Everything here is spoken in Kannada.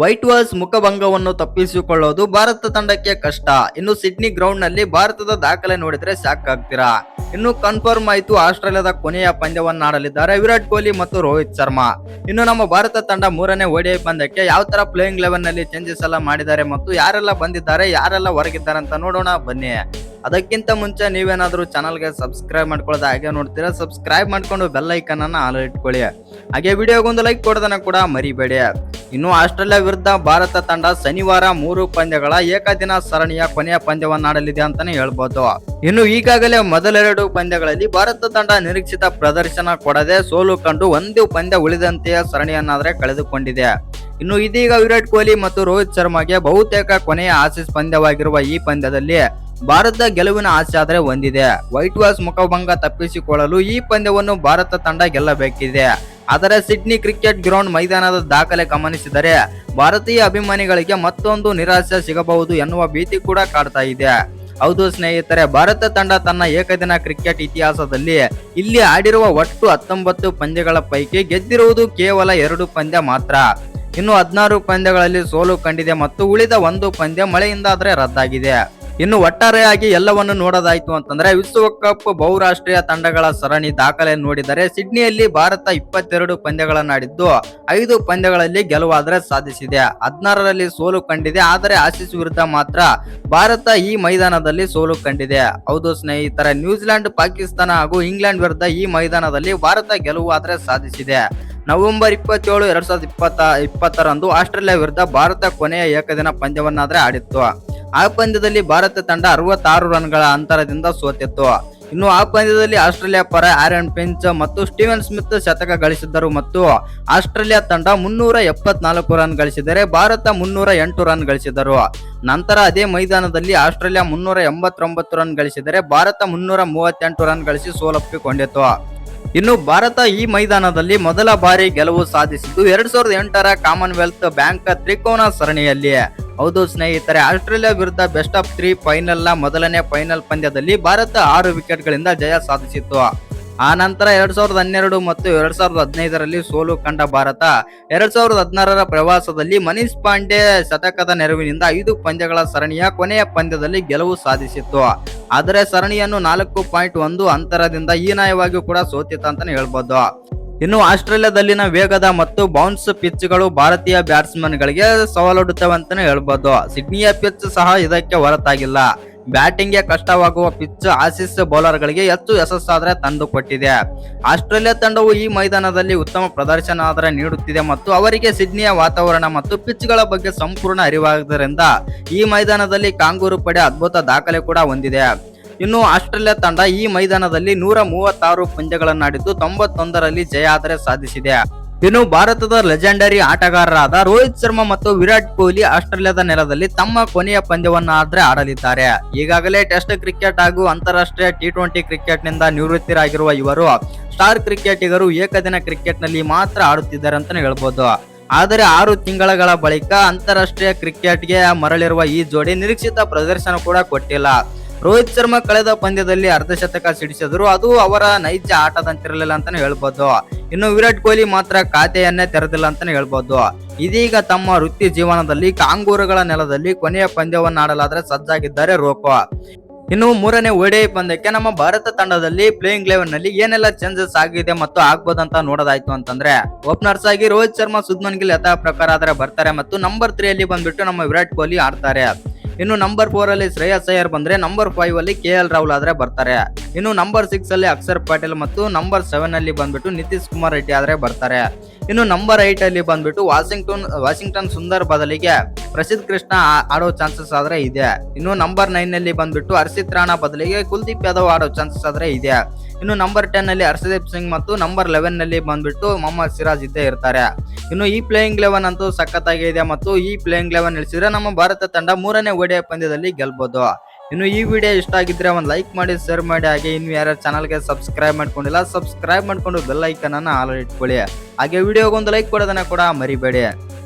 ವೈಟ್ ವಾಸ್ ಮುಖಭಂಗವನ್ನು ತಪ್ಪಿಸಿಕೊಳ್ಳೋದು ಭಾರತ ತಂಡಕ್ಕೆ ಕಷ್ಟ. ಇನ್ನು ಸಿಡ್ನಿ ಗ್ರೌಂಡ್ನಲ್ಲಿ ಭಾರತದ ದಾಖಲೆ ನೋಡಿದ್ರೆ ಸಾಕಾಗ್ತೀರಾ? ಇನ್ನು ಕನ್ಫರ್ಮ್ ಆಯ್ತು ಆಸ್ಟ್ರೇಲಿಯಾದ ಕೊನೆಯ ಪಂದ್ಯವನ್ನು ಆಡಲಿದ್ದಾರೆ ವಿರಾಟ್ ಕೊಹ್ಲಿ ಮತ್ತು ರೋಹಿತ್ ಶರ್ಮಾ. ಇನ್ನು ನಮ್ಮ ಭಾರತ ತಂಡ ಮೂರನೇ ಓಡಿಐ ಪಂದ್ಯಕ್ಕೆ ಯಾವ ತರ ಪ್ಲೇಯಿಂಗ್ ಲೆವೆನ್ನಲ್ಲಿ ಚೇಂಜಸ್ ಎಲ್ಲ ಮಾಡಿದ್ದಾರೆ ಮತ್ತು ಯಾರೆಲ್ಲ ಬಂದಿದ್ದಾರೆ, ಯಾರೆಲ್ಲ ಹೊರಗಿದ್ದಾರೆ ಅಂತ ನೋಡೋಣ ಬನ್ನಿ. ಅದಕ್ಕಿಂತ ಮುಂಚೆ ನೀವೇನಾದ್ರೂ ಚಾನಲ್ಗೆ ಸಬ್ಸ್ಕ್ರೈಬ್ ಮಾಡ್ಕೊಳ್ಳೋದು ಹಾಗೆ ನೋಡ್ತೀರಾ ಸಬ್ಸ್ಕ್ರೈಬ್ ಮಾಡ್ಕೊಂಡು ಬೆಲ್ ಐಕನ್ ಅನ್ನ ಆಲ್ ಇಟ್ಕೊಳ್ಳಿ. ಹಾಗೆ ವಿಡಿಯೋಗೊಂದು ಲೈಕ್ ಕೊಡೋದನ್ನ ಕೂಡ ಮರಿಬೇಡಿ. ಇನ್ನು ಆಸ್ಟ್ರೇಲಿಯಾ ವಿರುದ್ಧ ಭಾರತ ತಂಡ ಶನಿವಾರ ಮೂರು ಪಂದ್ಯಗಳ ಏಕದಿನ ಸರಣಿಯ ಕೊನೆಯ ಪಂದ್ಯವನ್ನಾಡಲಿದೆ ಅಂತಾನೆ ಹೇಳ್ಬೋದು. ಇನ್ನು ಈಗಾಗಲೇ ಮೊದಲೆರಡು ಪಂದ್ಯಗಳಲ್ಲಿ ಭಾರತ ತಂಡ ನಿರೀಕ್ಷಿತ ಪ್ರದರ್ಶನ ಕೊಡದೆ ಸೋಲು ಕಂಡು ಒಂದು ಪಂದ್ಯ ಉಳಿದಂತೆಯೇ ಸರಣಿಯನ್ನಾದರೆ ಕಳೆದುಕೊಂಡಿದೆ. ಇನ್ನು ಇದೀಗ ವಿರಾಟ್ ಕೊಹ್ಲಿ ಮತ್ತು ರೋಹಿತ್ ಶರ್ಮಾಗೆ ಬಹುತೇಕ ಕೊನೆಯ ಆಸೀಸ್ ಪಂದ್ಯವಾಗಿರುವ ಈ ಪಂದ್ಯದಲ್ಲಿ ಭಾರತ ಗೆಲುವಿನ ಆಸೆ ಆದರೆ ಹೊಂದಿದೆ ವೈಟ್ ವಾಸ್ ಮುಖಭಂಗ ತಪ್ಪಿಸಿಕೊಳ್ಳಲು ಈ ಪಂದ್ಯವನ್ನು ಭಾರತ ತಂಡ ಗೆಲ್ಲಬೇಕಿದೆ. ಆದರೆ ಸಿಡ್ನಿ ಕ್ರಿಕೆಟ್ ಗ್ರೌಂಡ್ ಮೈದಾನದ ದಾಖಲೆ ಗಮನಿಸಿದರೆ ಭಾರತೀಯ ಅಭಿಮಾನಿಗಳಿಗೆ ಮತ್ತೊಂದು ನಿರಾಶೆ ಸಿಗಬಹುದು ಎನ್ನುವ ಭೀತಿ ಕೂಡ ಕಾಡ್ತಾ ಇದೆ. ಹೌದು ಸ್ನೇಹಿತರೆ, ಭಾರತ ತಂಡ ತನ್ನ ಏಕದಿನ ಕ್ರಿಕೆಟ್ ಇತಿಹಾಸದಲ್ಲಿ ಇಲ್ಲಿ ಆಡಿರುವ ಒಟ್ಟು ಹತ್ತೊಂಬತ್ತು ಪಂದ್ಯಗಳ ಪೈಕಿ ಗೆದ್ದಿರುವುದು ಕೇವಲ ಎರಡು ಪಂದ್ಯ ಮಾತ್ರ. ಇನ್ನು ಹದಿನಾರು ಪಂದ್ಯಗಳಲ್ಲಿ ಸೋಲು ಕಂಡಿದೆ ಮತ್ತು ಉಳಿದ ಒಂದು ಪಂದ್ಯ ಮಳೆಯಿಂದಾದರೆ ರದ್ದಾಗಿದೆ. ಇನ್ನು ಒಟ್ಟಾರೆಯಾಗಿ ಎಲ್ಲವನ್ನು ನೋಡೋದಾಯಿತು ಅಂತಂದ್ರೆ ವಿಶ್ವಕಪ್ ಬಹುರಾಷ್ಟ್ರೀಯ ತಂಡಗಳ ಸರಣಿ ದಾಖಲೆ ನೋಡಿದರೆ ಸಿಡ್ನಿಯಲ್ಲಿ ಭಾರತ ಇಪ್ಪತ್ತೆರಡು ಪಂದ್ಯಗಳನ್ನಾಡಿದ್ದು ಐದು ಪಂದ್ಯಗಳಲ್ಲಿ ಗೆಲುವಾದರೆ ಸಾಧಿಸಿದೆ. ಹದಿನಾರರಲ್ಲಿ ಸೋಲು ಕಂಡಿದೆ, ಆದರೆ ಆಸೀಸ್ ವಿರುದ್ಧ ಮಾತ್ರ ಭಾರತ ಈ ಮೈದಾನದಲ್ಲಿ ಸೋಲು ಕಂಡಿದೆ. ಹೌದು ಸ್ನೇಹಿತರ, ನ್ಯೂಜಿಲೆಂಡ್, ಪಾಕಿಸ್ತಾನ ಹಾಗೂ ಇಂಗ್ಲೆಂಡ್ ವಿರುದ್ಧ ಈ ಮೈದಾನದಲ್ಲಿ ಭಾರತ ಗೆಲುವಾದರೆ ಸಾಧಿಸಿದೆ. ನವೆಂಬರ್ ಇಪ್ಪತ್ತೇಳು, ಎರಡ್ ಸಾವಿರದ ಇಪ್ಪತ್ತ, ಇಪ್ಪತ್ತರಂದು ಆಸ್ಟ್ರೇಲಿಯಾ ವಿರುದ್ಧ ಭಾರತ ಕೊನೆಯ ಏಕದಿನ ಪಂದ್ಯವನ್ನಾದರೆ ಆಡಿತ್ತು. ಆ ಪಂದ್ಯದಲ್ಲಿ ಭಾರತ ತಂಡ ಅರವತ್ತಾರು ರನ್ಗಳ ಅಂತರದಿಂದ ಸೋತಿತ್ತು. ಇನ್ನು ಆ ಪಂದ್ಯದಲ್ಲಿ ಆಸ್ಟ್ರೇಲಿಯಾ ಪರ ಆರ್ಯನ್ ಪಿಂಚ್ ಮತ್ತು ಸ್ಟೀವನ್ ಸ್ಮಿತ್ ಶತಕ ಗಳಿಸಿದ್ದರು ಮತ್ತು ಆಸ್ಟ್ರೇಲಿಯಾ ತಂಡ ಮುನ್ನೂರ ಎಪ್ಪತ್ನಾಲ್ಕು ರನ್ ಗಳಿಸಿದರೆ ಭಾರತ ಮುನ್ನೂರ ಎಂಟು ರನ್ ಗಳಿಸಿದರು ನಂತರ ಅದೇ ಮೈದಾನದಲ್ಲಿ ಆಸ್ಟ್ರೇಲಿಯಾ ಮುನ್ನೂರ ಎಂಬತ್ತೊಂಬತ್ತು ರನ್ ಗಳಿಸಿದರೆ ಭಾರತ ಮುನ್ನೂರ ಮೂವತ್ತೆಂಟು ರನ್ ಗಳಿಸಿ ಸೋಲಪ್ಪಿಕೊಂಡಿತು ಇನ್ನು ಭಾರತ ಈ ಮೈದಾನದಲ್ಲಿ ಮೊದಲ ಬಾರಿ ಗೆಲುವು ಸಾಧಿಸಿದ್ದು ಎರಡ್ ಸಾವಿರದ ಎಂಟರ ಕಾಮನ್ವೆಲ್ತ್ ಬ್ಯಾಂಕ್ ತ್ರಿಕೋನ ಸರಣಿಯಲ್ಲಿ. ಹೌದು ಸ್ನೇಹಿತರೆ, ಆಸ್ಟ್ರೇಲಿಯಾ ವಿರುದ್ಧ ಬೆಸ್ಟ್ ಆಫ್ ತ್ರೀ ಫೈನಲ್ನ ಮೊದಲನೇ ಫೈನಲ್ ಪಂದ್ಯದಲ್ಲಿ ಭಾರತ ಆರು ವಿಕೆಟ್ಗಳಿಂದ ಜಯ ಸಾಧಿಸಿತ್ತು. ಆ ನಂತರ ಎರಡ್ ಸಾವಿರದ ಹನ್ನೆರಡು ಮತ್ತು ಎರಡ್ ಸಾವಿರದ ಹದಿನೈದರಲ್ಲಿ ಸೋಲು ಕಂಡ ಭಾರತ, ಎರಡ್ ಸಾವಿರದ ಹದಿನಾರರ ಪ್ರವಾಸದಲ್ಲಿ ಮನೀಶ್ ಪಾಂಡೆ ಶತಕದ ನೆರವಿನಿಂದ ಐದು ಪಂದ್ಯಗಳ ಸರಣಿಯ ಕೊನೆಯ ಪಂದ್ಯದಲ್ಲಿ ಗೆಲುವು ಸಾಧಿಸಿತ್ತು. ಆದರೆ ಸರಣಿಯನ್ನು ನಾಲ್ಕು ಪಾಯಿಂಟ್ ಒಂದು ಅಂತರದಿಂದ ಹೀನಾಯವಾಗಿ ಕೂಡ ಸೋತಿತ್ತು ಅಂತಾನೆ ಹೇಳ್ಬೋದು. ಇನ್ನು ಆಸ್ಟ್ರೇಲಿಯಾದಲ್ಲಿನ ವೇಗದ ಮತ್ತು ಬೌನ್ಸ್ ಪಿಚ್ಗಳು ಭಾರತೀಯ ಬ್ಯಾಟ್ಸ್ಮನ್ಗಳಿಗೆ ಸವಾಲೊಡ್ಡುತ್ತವೆ ಅಂತಾನೆ ಹೇಳ್ಬೋದು. ಸಿಡ್ನಿಯ ಪಿಚ್ ಸಹ ಇದಕ್ಕೆ ಹೊರತಾಗಿಲ್ಲ. ಬ್ಯಾಟಿಂಗ್ಗೆ ಕಷ್ಟವಾಗುವ ಪಿಚ್ ಆಸಿಸ್ ಬೌಲರ್ಗಳಿಗೆ ಹೆಚ್ಚು ಯಶಸ್ಸಾದರೆ ತಂದುಕೊಟ್ಟಿದೆ. ಆಸ್ಟ್ರೇಲಿಯಾ ತಂಡವು ಈ ಮೈದಾನದಲ್ಲಿ ಉತ್ತಮ ಪ್ರದರ್ಶನ ಆದರೆ ನೀಡುತ್ತಿದೆ ಮತ್ತು ಅವರಿಗೆ ಸಿಡ್ನಿಯ ವಾತಾವರಣ ಮತ್ತು ಪಿಚ್ಗಳ ಬಗ್ಗೆ ಸಂಪೂರ್ಣ ಅರಿವಾಗಿದ್ದರಿಂದ ಈ ಮೈದಾನದಲ್ಲಿ ಕಾಂಗೂರು ಪಡೆ ಅದ್ಭುತ ದಾಖಲೆ ಕೂಡ ಹೊಂದಿದೆ. ಇನ್ನು ಆಸ್ಟ್ರೇಲಿಯಾ ತಂಡ ಈ ಮೈದಾನದಲ್ಲಿ ನೂರ ಮೂವತ್ತಾರು ಪಂದ್ಯಗಳನ್ನಾಡಿದ್ದು ತೊಂಬತ್ತೊಂದರಲ್ಲಿ ಜಯ ಆದರೆ ಸಾಧಿಸಿದೆ. ಇನ್ನು ಭಾರತದ ಲೆಜೆಂಡರಿ ಆಟಗಾರರಾದ ರೋಹಿತ್ ಶರ್ಮಾ ಮತ್ತು ವಿರಾಟ್ ಕೊಹ್ಲಿ ಆಸ್ಟ್ರೇಲಿಯಾದ ನೆಲದಲ್ಲಿ ತಮ್ಮ ಕೊನೆಯ ಪಂದ್ಯವನ್ನಾದ್ರೆ ಆಡಲಿದ್ದಾರೆ. ಈಗಾಗಲೇ ಟೆಸ್ಟ್ ಕ್ರಿಕೆಟ್ ಹಾಗೂ ಅಂತಾರಾಷ್ಟ್ರೀಯ ಟಿ ಟ್ವೆಂಟಿ ಕ್ರಿಕೆಟ್ನಿಂದ ನಿವೃತ್ತಿರಾಗಿರುವ ಇವರು ಸ್ಟಾರ್ ಕ್ರಿಕೆಟಿಗರು ಏಕದಿನ ಕ್ರಿಕೆಟ್ನಲ್ಲಿ ಮಾತ್ರ ಆಡುತ್ತಿದ್ದಾರೆ ಅಂತಲೇ ಹೇಳ್ಬೋದು. ಆದರೆ ಆರು ತಿಂಗಳ ಬಳಿಕ ಅಂತಾರಾಷ್ಟ್ರೀಯ ಕ್ರಿಕೆಟ್ಗೆ ಮರಳಿರುವ ಈ ಜೋಡಿ ನಿರೀಕ್ಷಿತ ಪ್ರದರ್ಶನ ಕೂಡ ಕೊಟ್ಟಿಲ್ಲ. ರೋಹಿತ್ ಶರ್ಮಾ ಕಳೆದ ಪಂದ್ಯದಲ್ಲಿ ಅರ್ಧಶತಕ ಸಿಡಿಸಿದ್ರು. ಅದು ಅವರ ನೈಜ ಆಟದಂತಿರಲಿಲ್ಲ ಅಂತಾನೆ ಹೇಳ್ಬೋದು. ಇನ್ನು ವಿರಾಟ್ ಕೊಹ್ಲಿ ಮಾತ್ರ ಖಾತೆಯನ್ನೇ ತೆರೆದಿಲ್ಲ ಅಂತಾನೆ ಹೇಳ್ಬೋದು. ಇದೀಗ ತಮ್ಮ ವೃತ್ತಿ ಜೀವನದಲ್ಲಿ ಕಾಂಗೂರುಗಳ ನೆಲದಲ್ಲಿ ಕೊನೆಯ ಪಂದ್ಯವನ್ನಾಡಲಾದ್ರೆ ಸಜ್ಜಾಗಿದ್ದಾರೆ ರೋಕೋ. ಇನ್ನು ಮೂರನೇ ಓಡಿಐ ಪಂದ್ಯಕ್ಕೆ ನಮ್ಮ ಭಾರತ ತಂಡದಲ್ಲಿ ಪ್ಲೇಯಿಂಗ್ ಲೆವೆನ್ನಲ್ಲಿ ಏನೆಲ್ಲ ಚೇಂಜಸ್ ಆಗಿದೆ ಮತ್ತು ಆಗ್ಬೋದಂತ ನೋಡೋದಾಯ್ತು ಅಂತಂದ್ರೆ, ಓಪನರ್ಸ್ ಆಗಿ ರೋಹಿತ್ ಶರ್ಮಾ, ಸುದ್ಮನ್ ಗಿಲ್ ಯಥಾ ಪ್ರಕಾರ ಆದ್ರೆ ಬರ್ತಾರೆ ಮತ್ತು ನಂಬರ್ ತ್ರೀ ಅಲ್ಲಿ ಬಂದ್ಬಿಟ್ಟು ನಮ್ಮ ವಿರಾಟ್ ಕೊಹ್ಲಿ ಆಡ್ತಾರೆ. ಇನ್ನು ನಂಬರ್ ಫೋರ್ ಅಲ್ಲಿ ಶ್ರೇಯಸ್ ಅಯ್ಯರ್ ಬಂದ್ರೆ ನಂಬರ್ ಫೈವ್ ಅಲ್ಲಿ ಕೆ ಎಲ್ ರಾಹುಲ್ ಆದ್ರೆ ಬರ್ತಾರೆ. ಇನ್ನು ನಂಬರ್ ಸಿಕ್ಸ್ ಅಲ್ಲಿ ಅಕ್ಷರ್ ಪಾಟೀಲ್ ಮತ್ತು ನಂಬರ್ ಸೆವೆನ್ ಅಲ್ಲಿ ಬಂದ್ಬಿಟ್ಟು ನಿತೀಶ್ ಕುಮಾರ್ ರೆಡ್ಡಿ ಆದ್ರೆ ಬರ್ತಾರೆ. ಇನ್ನು ನಂಬರ್ ಏಟ್ ಅಲ್ಲಿ ಬಂದ್ಬಿಟ್ಟು ವಾಷಿಂಗ್ಟನ್ ವಾಷಿಂಗ್ಟನ್ ಸುಂದರ್ ಬದಲಿಗೆ ಪ್ರಸಿದ್ಧ ಕೃಷ್ಣ ಆಡೋ ಚಾನ್ಸಸ್ ಆದ್ರೆ ಇದೆ. ಇನ್ನು ನಂಬರ್ ನೈನ್ ಅಲ್ಲಿ ಬಂದ್ಬಿಟ್ಟು ಹರ್ಷಿತ್ ರಾಣಾ ಬದಲಿಗೆ ಕುಲ್ದೀಪ್ ಯಾದವ್ ಆಡೋ ಚಾನ್ಸಸ್ ಆದ್ರೆ ಇದೆ. ಇನ್ನು ನಂಬರ್ ಟೆನ್ ಅಲ್ಲಿ ಹರ್ಷದೀಪ್ ಸಿಂಗ್ ಮತ್ತು ನಂಬರ್ ಲೆವೆನ್ನಲ್ಲಿ ಬಂದ್ಬಿಟ್ಟು ಮೊಹಮ್ಮದ್ ಸಿರಾಜ್ ಇದ್ದೇ ಇರ್ತಾರೆ. ಇನ್ನು ಈ ಪ್ಲೇಯಿಂಗ್ ಲೆವೆನ್ ಅಂತೂ ಸಖತ್ತಾಗಿ ಇದೆ ಮತ್ತು ಈ ಪ್ಲೇಯಿಂಗ್ ಲೆವೆನ್ ಇಳಿಸಿದ್ರೆ ನಮ್ಮ ಭಾರತ ತಂಡ ಮೂರನೇ ಒಡೆಯ ಪಂದ್ಯದಲ್ಲಿ ಗೆಲ್ಬಹುದು ಇನ್ನು ಈ ವಿಡಿಯೋ ಇಷ್ಟ ಆಗಿದ್ರೆ ಒಂದು ಲೈಕ್ ಮಾಡಿ ಶೇರ್ ಮಾಡಿ, ಹಾಗೆ ಇನ್ನು ಯಾರ್ಯಾರು ಚಾನಲ್ಗೆ ಸಬ್ಸ್ಕ್ರೈಬ್ ಮಾಡ್ಕೊಂಡಿಲ್ಲ ಸಬ್ಸ್ಕ್ರೈಬ್ ಮಾಡ್ಕೊಂಡು ಬೆಲ್ ಐಕನ್ ಅನ್ನ ಆಲ್ ಇಟ್ಕೊಳ್ಳಿ. ಹಾಗೆ ವಿಡಿಯೋಗೊಂದು ಲೈಕ್ ಕೊಡೋದನ್ನ ಕೂಡ ಮರಿಬೇಡಿ.